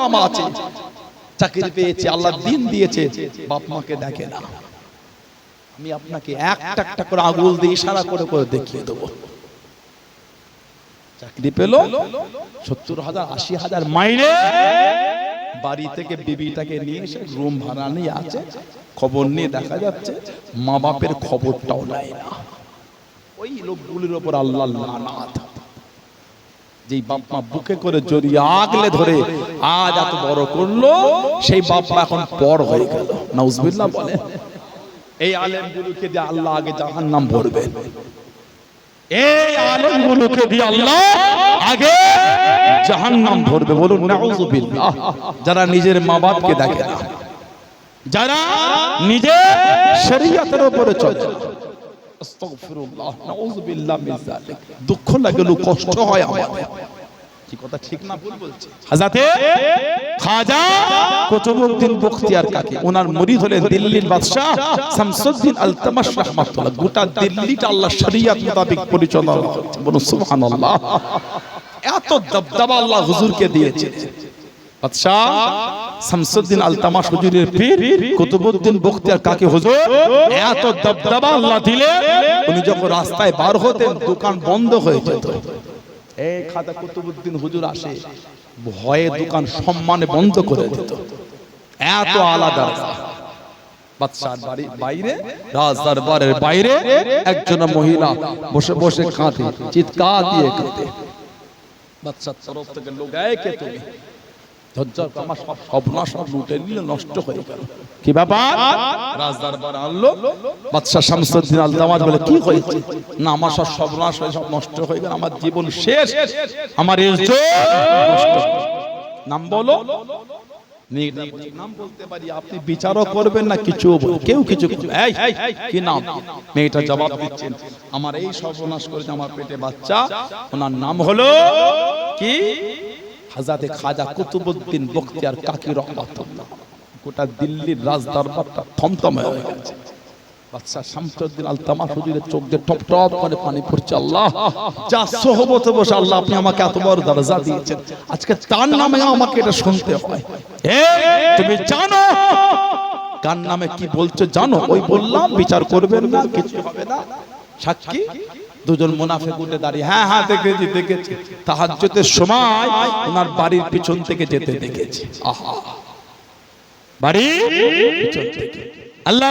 উলামা আছে। চাকরি পেয়েছে, আল্লাহ দিন দিয়েছে, বাপ মাকে দেখে না। আমি আপনাকে একটা একটা করে দিয়ে ইশারা করে করে দেখিয়ে দেবো। চাকরি পেল সত্তর হাজার, আশি হাজার মাইনে। বাড়ি থেকে বিবিটাকে নিয়ে এসে রুম ভাড়া নিয়ে আছে, খবর নিয়ে দেখা যাচ্ছে মা বাপের খবরটাও নেয় না। ওই লোকগুলির ওপর আল্লাহ লানাত। যেই বাপ মা বুকে করে জড়িয়ে আগলে ধরে আজ এত বড় করল, সেই বাপ মা এখন পর হয়ে গেল। নাউজবিল্লাহ বলে। এই আলেমগুলোকে দিয়ে আল্লাহ আগে জাহান্নাম ভরবে। এই আলেমগুলোকে দিয়ে আল্লাহ আগে জাহান্নাম ভরবে। বলুন, নাউজুবিল্লাহ। যারা নিজের মা বাপকে দেখে না, যারা নিজে শরীয়তের উপরে চলে। আস্তাগফিরুল্লাহ, নাউজুবিল্লাহ মিন যালিক। দুঃখ লাগল কষ্ট হয় আমার। কি কথা ঠিক না ভুল বলছি? হাজাতে খাজা কুতুবউদ্দিন বখতিয়ার কাকে? ওনার murid হলেন দিল্লির বাদশা শামসুদ্দিন আলতামাশ রাহমাতুল্লাহ। গোটা দিল্লিটা আল্লাহ শরিয়ত মোতাবেক পরিচালনা করছে। বলুন সুবহানাল্লাহ। এত দবদবা আল্লাহ হুজুরকে দিয়েছে। হুজুরের পীর, কুতুবউদ্দিন হুজুর, এত দবদবা দিলে উনি যখন রাস্তায় বার হতেন, দোকান বন্ধ হয়ে ভয়ে দোকান সম্মানে বন্ধ করে দিত। এত আলাদা বাদশার বাইরে রাজ দরবারের বাইরে একজন মহিলা বসে বসে কাঁদে, চিৎকার দিয়ে কাঁদে। বাদশার তরফ থেকে লোক এই কে তুমি। কামা সব লুটে নষ্ট হয়ে গেল। কি ব্যাপার? রাজ দরবার আনলো বাদশাহ শামসুদ্দিন আল দামাজ বলে কি হয়েছে? না আমার সব সর্বনাশ হয়ে সব নষ্ট হয়ে গেল আমার জীবন শেষ আমার নাম বলো। নাম বলতে পারি আপনি বিচারও করবেন না কিছু কেউ কিছু কি নাম? মেয়েটা জবাব দিচ্ছেন আমার এই সর্বনাশ করেছে আমার পেটে বাচ্চা ওনার নাম হলো কি? হাজাতে খাজা কুতুবুদ্দিন বখতিয়ার কাকি রহমাতুল্লাহ, গোটা দিল্লির রাজ দরবারটা থমথমে হয়ে গেছে। বাদশাহ শামসুদ্দিন আল হুজুরের চোখ দিয়ে টপ টপ করে পানি পড়ছে, আল্লাহ, যা সহবতে বসে আল্লাহ আপনি আমাকে এত বড় দরজা দিয়েছেন, আজকে তার নামে আমাকে এটা শুনতে হয়। তুমি জানো? কার নামে কি বলছো জানো? ওই বললাম, বিচার করবেন না, কিছু হবে না। সাক্ষী? দুজন মুনাফে উঠে দাঁড়িয়ে হ্যাঁ হ্যাঁ দেখেছি দেখেছি। তাহাজ্জুদের সময় ওনার বাড়ির পিছন থেকে যেতে দেখেছি। আহা। বাড়ি পিছন থেকে। আল্লাহ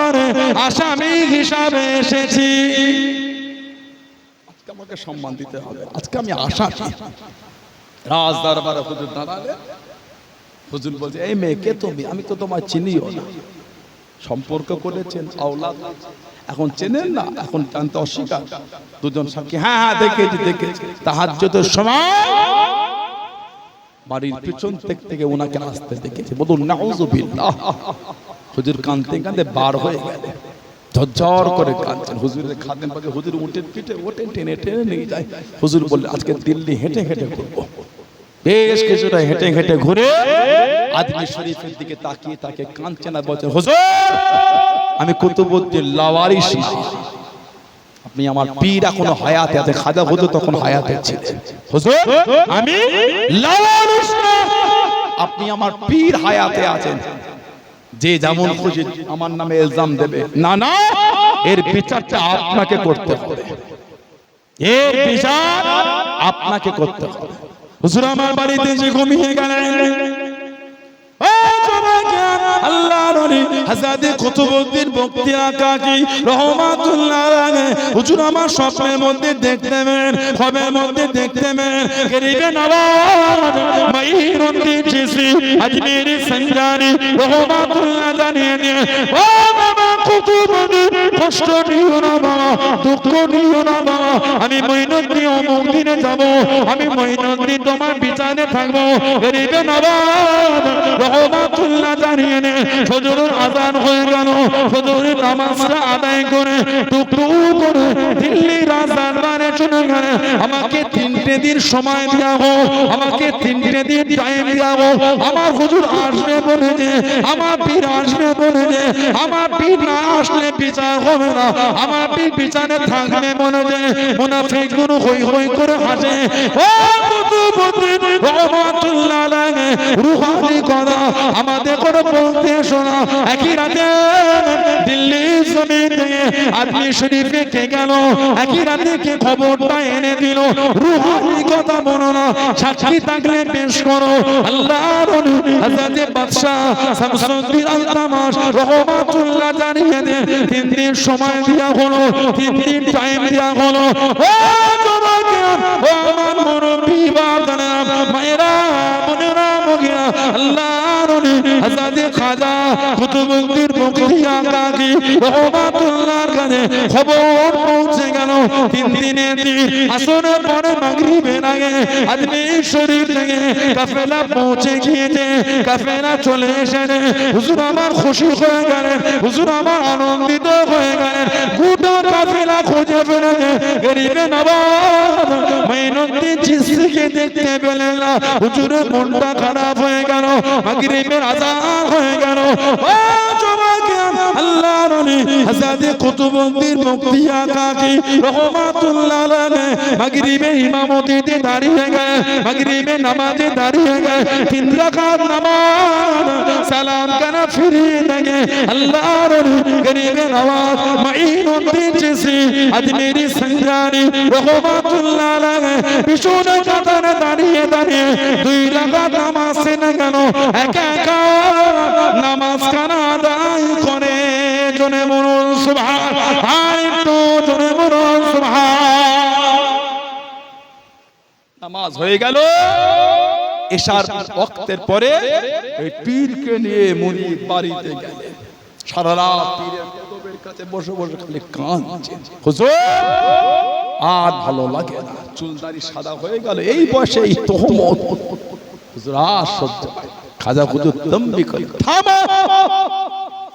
রাজদরবারে আসামি হিসাবে এসেছি। আজকে আমাকে সম্মান দিতে হবে। আজকে আমি আসামি রাজ দরবারে হুজুর দাঁড়ালে হুজুর বলছে, এই মেয়ে কে তুমি, আমি তো তোমার চিনিও না। সম্পর্ক করেছেন, আওলাদ এখন চেনেন না, এখন জানতে অস্বীকার। দুজন সাক্ষী হ্যাঁ হ্যাঁ দেখেছি দেখেছি। তাহাজ্জুদের সময় বাড়ির পিছন থেকে থেকে ওনাকে আসতে দেখেছি। বলুন, নাউজুবিল্লাহ। হুজুর কাঁদতে কাঁদতে বার হয়ে গেলে। ঝরঝর করে কাঁদছেন। হুজুরের খাদেম পাকে হুজুর উঠে পিঠে ওঠে, টেনে টেনে নিয়ে যায়। হুজুর বললে, আজকে দিল্লি হেঁটে হেঁটে ঘুরবো। বেশ কিছুটা হেঁটে হেঁটে ঘুরে আদমি শরীফের দিকে তাকিয়ে তাকে কাঁদছে না বলছে হুজুর, আমি কুতুবুদ্দিন লাওয়ারিস না আপনি আমার পীর এখনও হায়াতে আছে খাজা হুজুর তখন হায়াতে ছিলেন। হুজুর, আমি লাওয়ারিস আপনি আমার পীর হায়াতে আছেন। যে যেমন খুশি আমার নামে এলজাম দেবে। না না এর বিচারটা আপনাকে করতে হবে। এর বিচার আপনাকে করতে হবে। হুজুর আমার বাড়িতে যে ঘুমিয়ে গেলেন। হযরত কুতুবউদ্দিন বখতিয়ার আকাকি রহমাতুল্লাহ হুজুর, আমার স্বপ্নের মধ্যে দেখতে মেন খবের মধ্যে দেখতে মেন গরিবে নবাব মাইনুদ্দিন চিশতি আজমিরি সঞ্জারি রহমাতুল্লাহ জানিয়ে ও কষ্ট নিও না বাবা দুঃখ নিও না বাবা আমি মৈনন্দি অমুক দিনে যাব, আমি মৈনন্দি তোমার বিচারে থাকব। গরিবে নবাব, রহমাতুল্লাহ জানিয়ে নে, ফজরের আজান হয়ে গেল। ফজরের নামাজটা আদায় করে টুকটু করে দিল্লি রাজদরবারে চলে গেল। আমাকে তিনটে দিন সময় হোক আমাকে তিনটে দিন টাইম হোক আমার হুজুর আসবে বলে যে, আমার পীর আসবে বলে যে, আমার পীর না আসলে বিচার হবে না। আমার বিচারে থাকবে বলে যে মুনাফিকগুলো হই হই করে হাসে। ও রুহানি আমাদের বলতে শোনা। একই রাতে দিল্লি থেকে আদমি শরীফে কে গেল? একই রাতে কে খবরটা এনে দিল? রুহানি কথা বলো না। সাক্ষী থাকলে পেশ করো। আল্লাহর ওলি হযরতে বাদশাহ রহমাতুল্লাহ জানিয়ে দে তিন দিন সময় দেওয়া হলো তিন দিন টাইম দেওয়া হলো। বাবারা মায়েরা। বোনেরা মগিরা আল্লাহর হযরতে খাজা কুতুবুদ্দিন মুখলিয়া কাকি রহমাতুল্লাহর কাছে খবর পৌঁছে গেল। তিন দিন আসরের পরে মাগরিবের আগে আদমি শরীর থেকে কাফেলা পৌঁছে গিয়েছে, কাফেলা চলে এসেছে। হুজুর আমার খুশি হয়ে গেলেন, হুজুর আমার আনন্দিত হয়ে গেলেন। গোটা কাফেলা খুঁজে ফেলেছে গরিবে নবাব মেহনতি চিস্তিকে দেখতে পেলেন না। হুজুরের মনটা খারাপ হয়ে গেল, মাগরিবের আজান হয়ে গেল। ও জমাকে আল্লাহ রনি হাজাদে কুতুবুদ্দিন মুক্তিয়া কাকি রহমাতুল্লাহ আলাইহি, মাগরিবে ইমামতিতে দাঁড়িয়ে গেল নামাজে দাঁড়িয়ে গেল নামাজ সালাম কানা ফিরিয়ে দেগে আল্লাহ রনি গরিবে নওয়াজ মাইনুদ্দিন চিসি, আজমেরি সঞ্জানি রহমাতুল্লাহ আলাইহি, পিছনে কাতারে দাঁড়িয়ে দাঁড়িয়ে দুই রাকাত নামাজ সেনে গেল একা একা নামাজ কানা আদায় করে। জনে মরুন সুবহান। আর একটু জনে মরুন সুবহান। নামাজ হয়ে গেল। এশার ওয়াক্তের পরে এই পীরকে নিয়ে মুরিদ বাড়িতে গেলেন। সারা রাত পীরের কদমের কাছে বসে বসে খালি কাঁদছে। হুজুর, আর ভালো লাগে না। চুলদারি সাদা হয়ে গেল, এই বয়সে এই তোহমত। হুজুর, আর সহ্য খাজা হুজুর তম্বি করে থামো!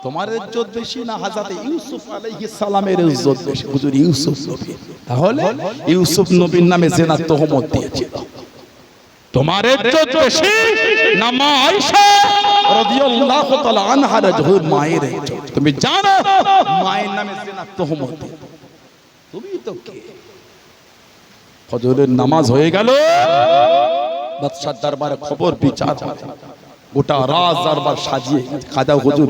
তোমার ইজ্জত বেশি না হাজাতে ইউসুফ আলাইহিস সালামের ইজ্জত বেশি। হুজুর, ইউসুফ নবী। তাহলে ইউসুফ নবীর নামে জেনা তহমত দিয়েছিল। তোমার ইজ্জত বেশি না মা আয়েশা রাদিয়াল্লাহু তাআলা আনহার জহুর মায়ের ইজ্জত। তুমি জানো মায়ের নামে জেনা তহমত। তুমি তো কে? ফজরের নামাজ হয়ে গেল। বাদশার দরবারে খবর বিচার গোটা রাজ দরবার সাজিয়ে খাজা হুজুর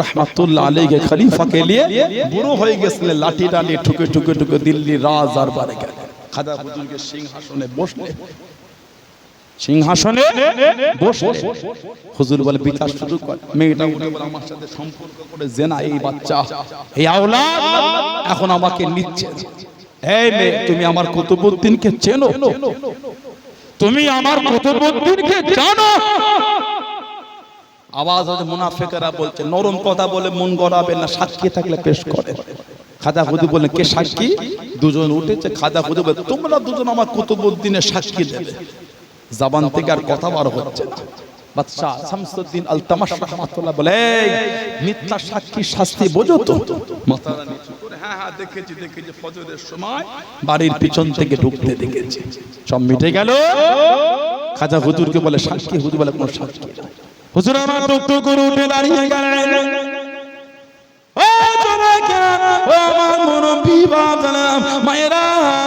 রহমাতুল্লাহ আলাইহি খলিফাকে নিয়ে বুড়ো হয়ে গেছিলেন লাঠি ডালি ঠুকে ঠুকে ঠুকে দিল্লি রাজ দরবারে গেলেন। খাজা হুজুরকে সিংহাসনে বসলে সিংহাসনে বসলে হুজুর বলে বিচার শুরু কর। মেয়েটা উঠে বলে আমার সাথে সম্পর্ক করে জেনা এই বাচ্চা। এই আওলাদ এখন আমাকে নিচ্ছে। এই মেয়ে তুমি আমার কুতুবুদ্দিনকে চেনো? তুমি আমার কুতুবুদ্দিনকে জানো? আওয়াজ হচ্ছে মুনাফিকেরা বলছে নরম কথা বলে মন গড়াবে না সাক্ষী থাকলে পেশ করে। খাজা হুজুর বললেন কে সাক্ষী? দুজন উঠেছে খাজা হুজুর বলে তোমরা দুজন আমার কুতুবুদ্দিনের সাক্ষী দেবে। জাবান থেকে আর কথা বার হচ্ছে বাদশাহ শামসুদ্দিন আল তামাশ রাহমাতুল্লাহ বলে মিথ্যা সাক্ষী শাস্তি বোঝো তো। হ্যাঁ হ্যাঁ দেখেছি দেখেছি ফজরের সময় বাড়ির পিছন থেকে ঢুকতে দেখেছি। সব মিটে গেল? খাজা হুজুরকে বলে সাক্ষী হুজুর বলে কোনো সাক্ষী হুজুর আমার টুকটু করে উঠে দাঁড়িয়ে গেলেন। মায়েরা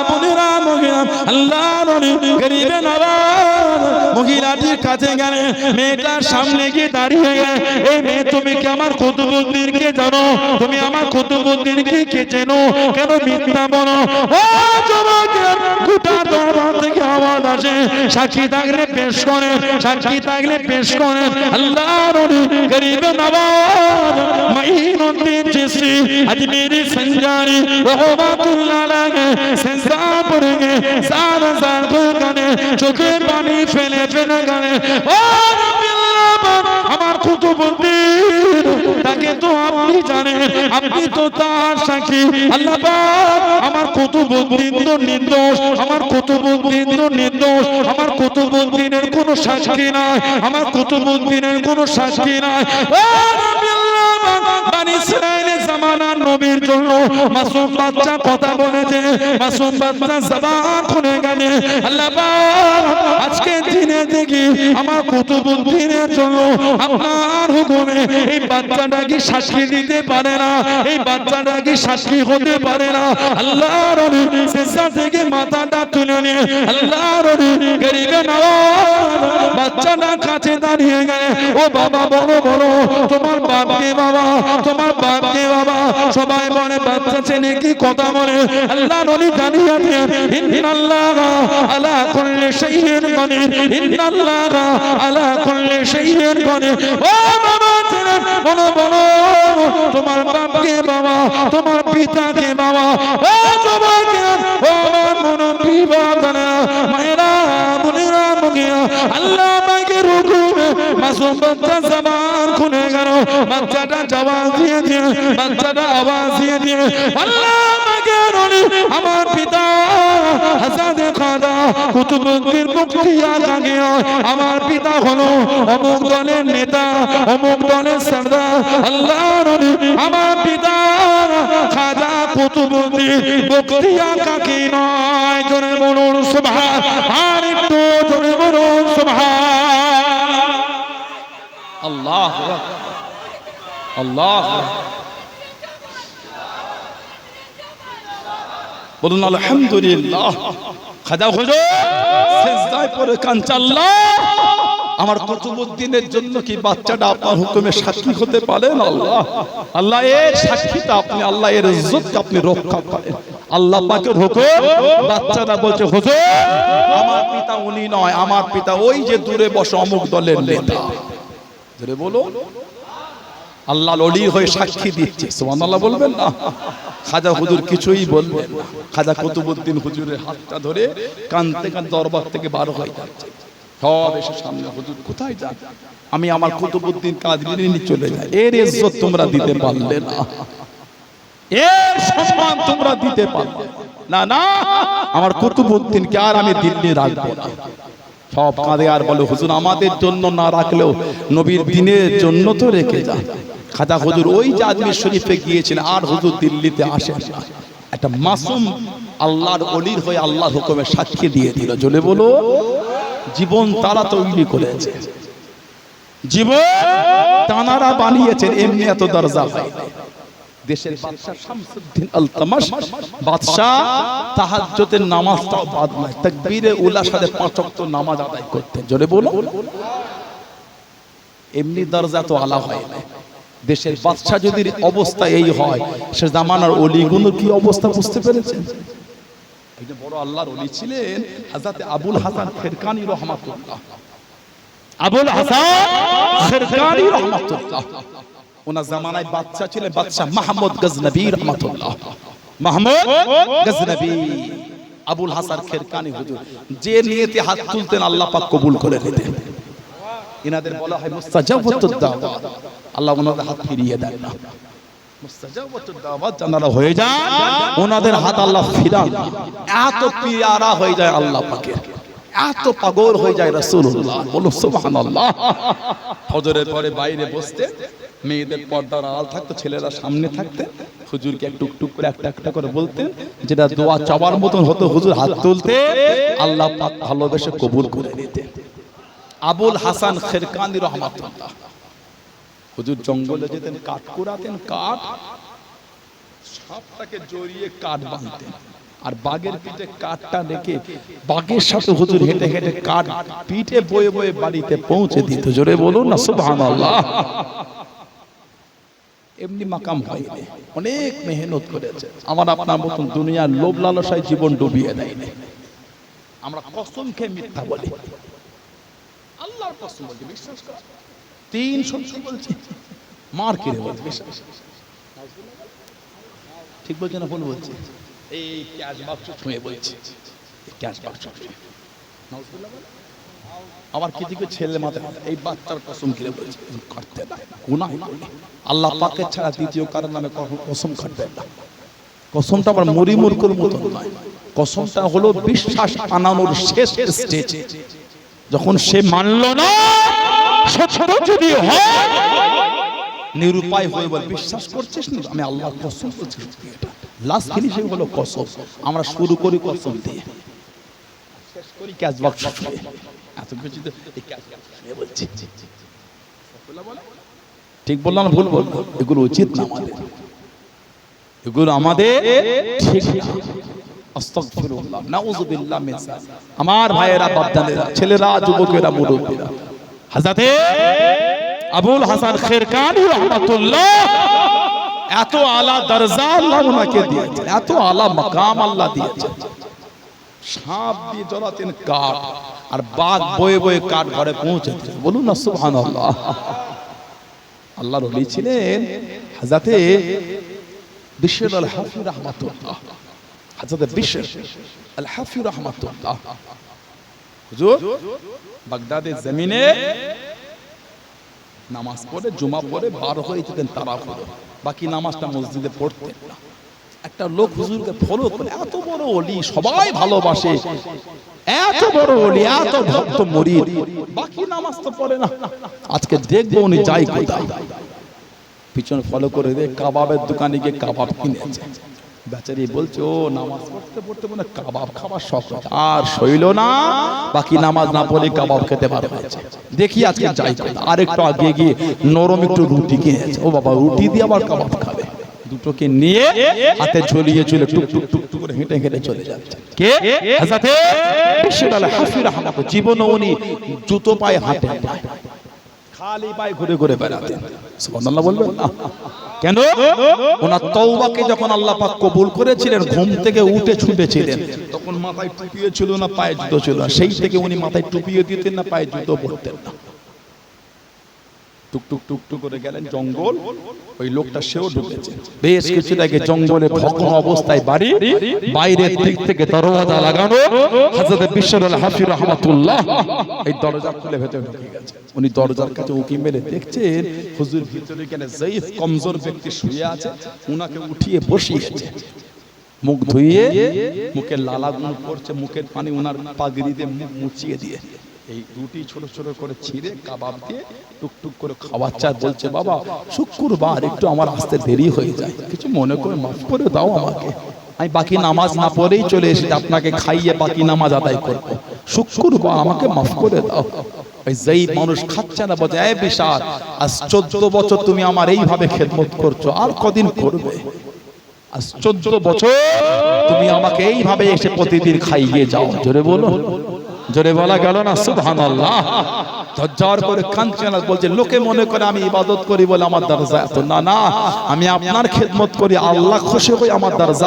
বোনেরা মহিলা আল্লাহ কাছে গেলে মেয়েটার সামনে গিয়ে দাঁড়িয়ে গেলে, এই মেয়ে, তুমি কি আমার কুতুবুদ্দিনকে জানো? তুমি আমার কুতুবুদ্দিনকে কে চেনো? কেন মিথ্যা বলো? ও গোটা দরবার থেকে আওয়াজ আসে। সাক্ষী থাকলে পেশ করে, সাক্ষী থাকলে পেশ করে। আল্লাহ গরিব নবাব মাইনুদ্দিন চিশতি, আজমেরি সঞ্জারি চোখে পানি ফেলে ফেলে গানে। ও আমার কুতুবুদ্দিন তাকে তো আপনি জানেন, আপনি তো তার সাক্ষী। আল্লাহ আমার কুতুবুদ্দিন তো নির্দোষ, আমার কুতুবুদ্দিন তো নির্দোষ, আমার কুতুবুদ্দিনের কোনো সাক্ষী নাই, আমার কুতুবুদ্দিনের কোনো সাক্ষী নাই। দিনে আমার কুতুবুদ্দিনের জন্য আপনার হুকুমে এই বাচ্চাটা কি সাক্ষী দিতে পারে না? এই বাচ্চাটা কি সাক্ষী হতে পারে না? আল্লাহ রবি শেষা থেকে মাথাটা তুলে নিয়ে আল্লাহ রবি গরিবে বাচ্চাটা কাছে দাঁড়িয়ে গেলে, ও বাবা বড় বড় তোমার বাপকে বাবা, তোমার বাপকে বাবা। সবাই বলে, বাচ্চা ছেলে কি কথা বলে? আল্লাহ নলি জানিয়ে দিয়ে ইন্নাল্লাহ আলা কুল্লি শাইইন কাদির, ইন্নাল্লাহ আলা কুল্লি শাইইন কাদির ও বাবা বলো বলো, তোমার বাপকে বাবা, তোমার পিতাকে বাবা, ও তোমাকে ও আমার মনো বিবাদনা মায়েরা, বোনেরা মুগিয়া আল্লাহ আমাকে রুকুমে মাসুম বাচ্চা জবান খুলে গেল, বাচ্চাটা জবান দিয়ে দিয়ে, বাচ্চাটা আওয়াজ দিয়ে দিয়ে, আল্লাহ আমার পিতা হাসাদে খাদা কুতুবুদ্দিন মুক্তিয়া জাগিয়া আমার পিতা হলো অমুক দলের নেতা, অমুক দলের সর্দার। আল্লাহ আমার পিতা খাজা কুতুবুদ্দিন মুক্তিয়া কাকি নয়। জোরে বলুন, সুবহান। আর একটু জোরে বলুন, সুবহান। আল্লাহ আল্লাহ বলুন, আলহামদুলিল্লাহ। খাজা হুজুর, সেজদায় পড়ে কাঁদছে আল্লাহ। আমার কুতুবুদ্দিনের জন্য কি বাচ্চাটা আপনার হুকুমে সাক্ষী হতে পারেন আল্লাহ? আল্লাহ এর সাক্ষীটা আপনি, আল্লাহ এর ইজ্জতকে আপনি রক্ষা করেন। আল্লাহ পাকের হুকুম, বাচ্চাটা বলছে, হুজুর, আমার পিতা উনি নয়, আমার পিতা ওই যে দূরে বসে অমুক দলের নেতা। ধরে বলো আল্লাহ লড়ি হয়ে সাক্ষী দিচ্ছে সুবহানাল্লাহ বলবেন না? খাজা হুজুর কিছুই বলবেন না। খাজা কুতুবুদ্দিন হুজুরের হাতটা ধরে কানতে কান দরবার থেকে বার হয়ে যাচ্ছে। সব এসে সামনে, হুজুর, কোথায় যান? আমি আমার কুতুবুদ্দিন কাদরি নিয়ে চলে যাই। এর ইজ্জত তোমরা দিতে পারলে না। এর সম্মান তোমরা দিতে পারলে না। না আমার কুতুবুদ্দিনকে আর আমি দিল্লি রাখব না। সব কাঁদে আর বলে, হুজুর, আমাদের জন্য না রাখলেও নবীর দিনের জন্য তো রেখে যান খাজা হুজুর ওই যে আজমির শরীফে গিয়েছেন, আর হুজুর দিল্লিতে আসেন না। একটা মাসুম আল্লাহর অলির হয়ে আল্লাহর হুকুমে সাক্ষী দিয়ে দিল। চলে বলো, জীবন তারা তৈরি করেছে। জীবন তানারা বানিয়েছেন, এমনি এত দরজা দেশের বাদশা শামসুদ্দিন আলতামাশ বাদশাহ তাহাজ্জুদের নামাজটাও বাদ নাই। তাকবীরে উলার সাথে পাঁচ ওয়াক্ত নামাজ আদায় করতেন। জোরে বলো। এমনি দরজা তো আলা হয় না দেশের বাদশা যদি অবস্থা এই হয় সে জামানার অলিগুলোর কি অবস্থা বুঝতে পেরেছেন? একজন বড় আল্লাহর অলি ছিলেন হাজরত আবুল হাসান ফেরকানি রহমাতুল্লাহ। আবুল হাসান ফেরকানি রহমাতুল্লাহ। ওনার জামানায় বাচ্চা ছিলেন বাদশা মাহমুদ গজনবী রহমাতুল্লাহ। মাহমুদ গজনবী। আবুল হাসান খেরকানি হুজুর যে নিয়তে হাত তুলতেন আল্লাহ পাক কবুল করে নিতেন। এনাদের বলা হয় মুস্তাজাবাতুদ দাওয়াত আল্লাহ ওনাদের হাত ফিরিয়ে দেন না। মুস্তাজাবাতুদ দাওয়াত জানারা হয়ে যায়, ওনাদের হাত আল্লাহ ফিরান এত পিয়ারা হয়ে যায় আল্লাহ পাকের। এত পাগল হয়ে যায় রাসূলুল্লাহ। বলো, সুবহানাল্লাহ। ফজরের পরে বাইরে বসতে, মেয়েদের পর্দার আড়াল থাকতো, ছেলেরা সামনে থাকতে, হুজুরকে একটু টুক করে একটা একটা করে বলতেন, যেটা দোয়া চাওয়ার মতন হতো, হুজুর হাত তুলতে, আল্লাহ পাক ভালোবেসে কবুল করে নিতেন। আবুল হাসান খেরকানি রহমাতুল্লাহ। হুজুর জঙ্গলে যেতেন কাঠ কুড়াতেন কাঠ সাপটাকে জড়িয়ে কাঠ বাঁধতেন। আর বাঘের পিঠে কাঠটা রেখে বাঘের সাথে হুজুর হেঁটে হেঁটে কাঠ পিঠে বয়ে বয়ে বাড়িতে পৌঁছে দিত। জোরে বলুন না সুবহানাল্লাহ। এমনি মাকাম হয়নি অনেক মেহনত করেছে। আমার আপনার মতন দুনিয়ার লোভ লালসায় জীবন ডুবিয়ে দেয়নি। আমরা কসম খেয়ে মিথ্যা বলি। আল্লাহর কসম বলছি বিশ্বাস কর। তিন সত্যি বলছি। মার বলছি বিশ্বাস ঠিক বলছে না ভুল বলছি? এই ক্যাশ বাক্স ছুঁয়ে বলছি। ক্যাশ বাক্স ছুঁয়ে। আবার কিছু ছেলে মাথায় এই বাচ্চার কসম খেলে বলেছে? কাটতে না। গুনাহ আল্লাহ পাকের ছাড়া দ্বিতীয় কারণ নামে কখনো কসম কাটবেন না। কসমটা আবার মরি মুরকুর মতো নয়। কসমটা হলো বিশ্বাস আনানোর শেষ স্টেজ যখন সে মানলো না যদি নিরুপায় হয়ে বল, বিশ্বাস করছিস না? আমি আল্লাহ কসম লাস্ট হলো কসম। আমরা শুরু করি কসম দিয়ে। ঠিক বললাম ভুল বললাম? এগুলো উচিত না আমাদের। এগুলো আমাদের ঠিক আমার ভাইয়েরা, বাপদাদেরা, ছেলেরা, যুবকেরা, মুরব্বীরা। হাজাতে আবুল হাসান খেরকানি রহমাতুল্লাহ এত আলা দরজা আল্লাহ ওনাকে দিয়েছেন, এত আলা মাকাম আল্লাহ দিয়েছেন। সাপ দিয়ে জ্বলাতেন কাঠ, আর বাঘ বয়ে বয়ে কাঠ ঘরে পৌঁছেছে বলুন না আল্লাহ আল্লাহ রলি ছিলেন হাজাতে বিশ্বের আল হাফি রহমাতুল্লাহ। হাজাতে বিশ্বের আল হাফি রহমাতুল্লাহ। হুজুর বাগদাদের জমিনে নামাজ পড়ে, জুমা পড়ে বার হয়ে যেতেন তারা হলো বাকি নামাজটা মসজিদে পড়তেন না। একটা লোক হুজুরকে ফলো করে, এত বড় অলি সবাই ভালোবাসে। এত বড় অলি এত ভক্ত মরিদ। বাকি নামাজ তো পড়ে না। আজকে দেখব উনি যাই কোথায়। পিছনে ফলো করে দেখ কাবাবের দোকানে গিয়ে কাবাব কিনেছে। বেচারি বলছে, ও, নামাজ পড়তে পড়তে মনে কাবাব খাবার শখ আর শৈল না, বাকি নামাজ না পড়ে কাবাব খেতে পারে দেখি আজকে যাই আর একটু আগে গিয়ে নরম একটু রুটি কিনেছে। ও বাবা, রুটি দিয়ে আবার কাবাব খাবে। দুটোকে নিয়ে হাতে ঝুলিয়ে চলে টুক টুক টুক টুক করে হেঁটে হেঁটে চলে যাচ্ছে। কে? জীবনে উনি জুতো পায়ে হাঁটে খালি পায়ে ঘুরে ঘুরে বেড়াতেন সুবহানাল্লাহ বলবেন? না। কেন? ওনার তওবাকে যখন আল্লাহ পাক কবুল করেছিলেন, ঘুম থেকে উঠে ছুটেছিলেন তখন মাথায় টুপিও ছিল না, পায়ে জুতো ছিল সেই থেকে উনি মাথায় টুপিয়ে দিতেন না, পায়ে জুতো পরতেন না। টুক টুক টুক টুক করে গেলেন জঙ্গল। ওই লোকটা সেও ঢুকেছে। বেশ কিছু আগে জঙ্গলে ভগ্ন অবস্থায় বাড়ি বাইরের দিক থেকে দরওয়াজা লাগানো বিশ্বরুল হাফি রহমাতুল্লাহ। এই দরজা খুলে ভেতরে ঢুকে গেছে। উনি দরজার কাছে উকি মেরে দেখছেন হুজুর ভিতরে কেন জয়ীফ কমজোর ব্যক্তি শুয়ে আছে উনাকে উঠিয়ে বসিয়েছে। মুখ ধুইয়ে মুখের লালা গুলো পড়ছে মুখের পানি উনার পাগড়ি দিয়ে মুখ মুছিয়ে দিয়ে। এই রুটি ছোট ছোট করে ছিঁড়ে কাবাব দিয়ে টুকটুক করে খাওয়াচ্ছে আর বলছে, বাবা, শুক্রবার একটু আমার আসতে দেরি হয়ে যায়। কিছু মনে করে মাফ করে দাও আমাকে। আমি বাকি নামাজ না পড়েই চলে এসেছি, আপনাকে খাইয়ে বাকি নামাজ আদায় করব। শুক্রবার আমাকে মাফ করে দাও। ওই যেই মানুষ খাচ্ছে না বলছে এই বিশাল, আজ চোদ্দ বছর তুমি আমার এইভাবে খেদমত করছ, আর কদিন করবে? আজ চোদ্দ বছর তুমি আমাকে এইভাবে এসে প্রতিদিন খাইয়ে যাও। জোরে বলো জোরে বলা গেল না? সুবহান আল্লাহ ঝরঝর করে কাঁদছে না, বলছে, লোকে মনে করে আমি ইবাদত করি বলে আমার দরজা এত না না আমি আপনার খেদমত করি, আল্লাহ খুশি হয়ে আমার দরজা